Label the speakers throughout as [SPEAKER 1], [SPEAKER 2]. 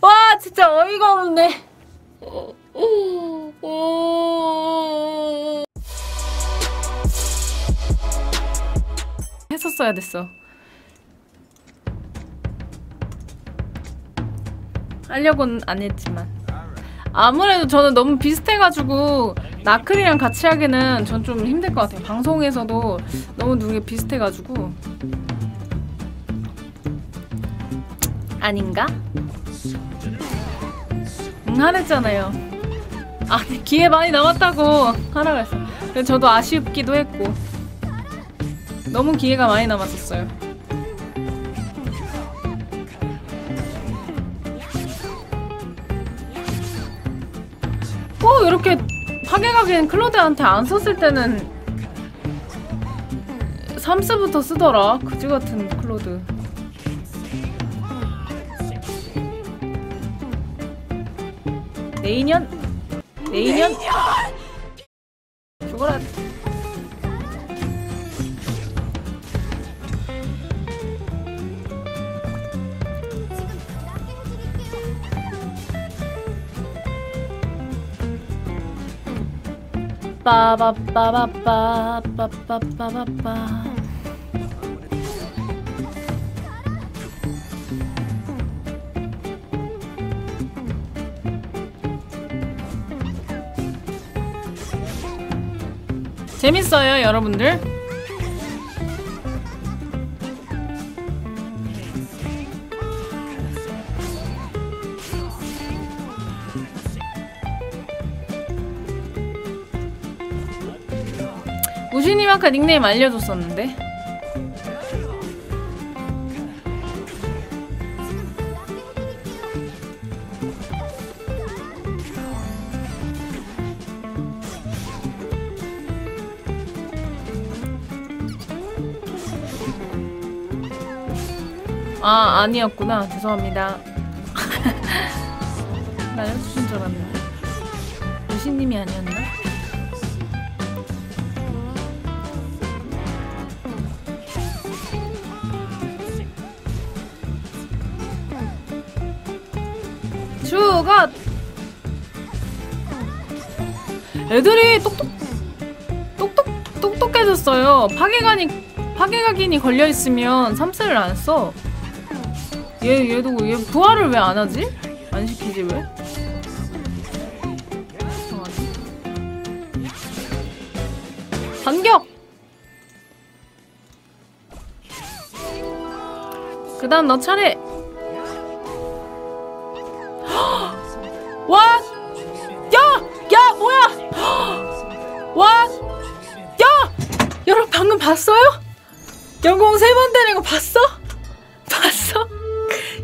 [SPEAKER 1] 와 진짜 어이가 없네. 했었어야 됐어. 하려고는 안 했지만 아무래도 저는 너무 비슷해가지고 나클이랑 같이 하기는 전 좀 힘들 것 같아요. 방송에서도 너무 누게 비슷해가지고 아닌가? 응 하랬잖아요. 아 기회 많이 남았다고 하라고 했어. 저도 아쉽기도 했고 너무 기회가 많이 남았었어요. 꼭 이렇게 파괴각인 클로드한테 안 썼을 때는 3스부터 쓰더라. 그지 같은 클로드. 내인년? 내인년? 죽어라. 빠바빠바빠빠빠빠빠 재밌어요 여러분들. 우신님 아까 닉네임 알려줬었는데 아 아니었구나 죄송합니다 나 알려주신 줄 알았는데 우신님이 아니었나? 죽어! 애들이 똑똑 똑똑 똑똑해졌어요. 파괴간이 파괴각인이 걸려 있으면 삼스를 안 써. 얘 얘도 얘 부활을 왜 안 하지? 안 시키지 왜? 반격! 그 다음 너 차례. 와! 야! 야, 뭐야! 와! 야! 여러분 방금 봤어요? 영공 세 번 되는 거 봤어? 봤어?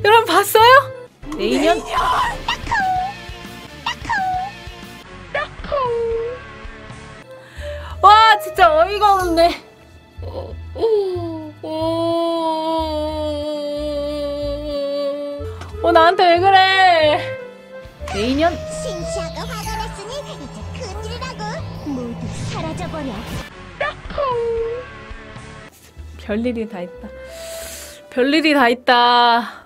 [SPEAKER 1] 여러분 봤어요? 내년 와, 진짜 어이가 없네. 어, 나한테 왜 그래? 내년
[SPEAKER 2] 신샤가 화가 났으니 이제 큰일이라고 모두 사라져버려
[SPEAKER 1] 별일이 다 있다. 별일이 다 있다.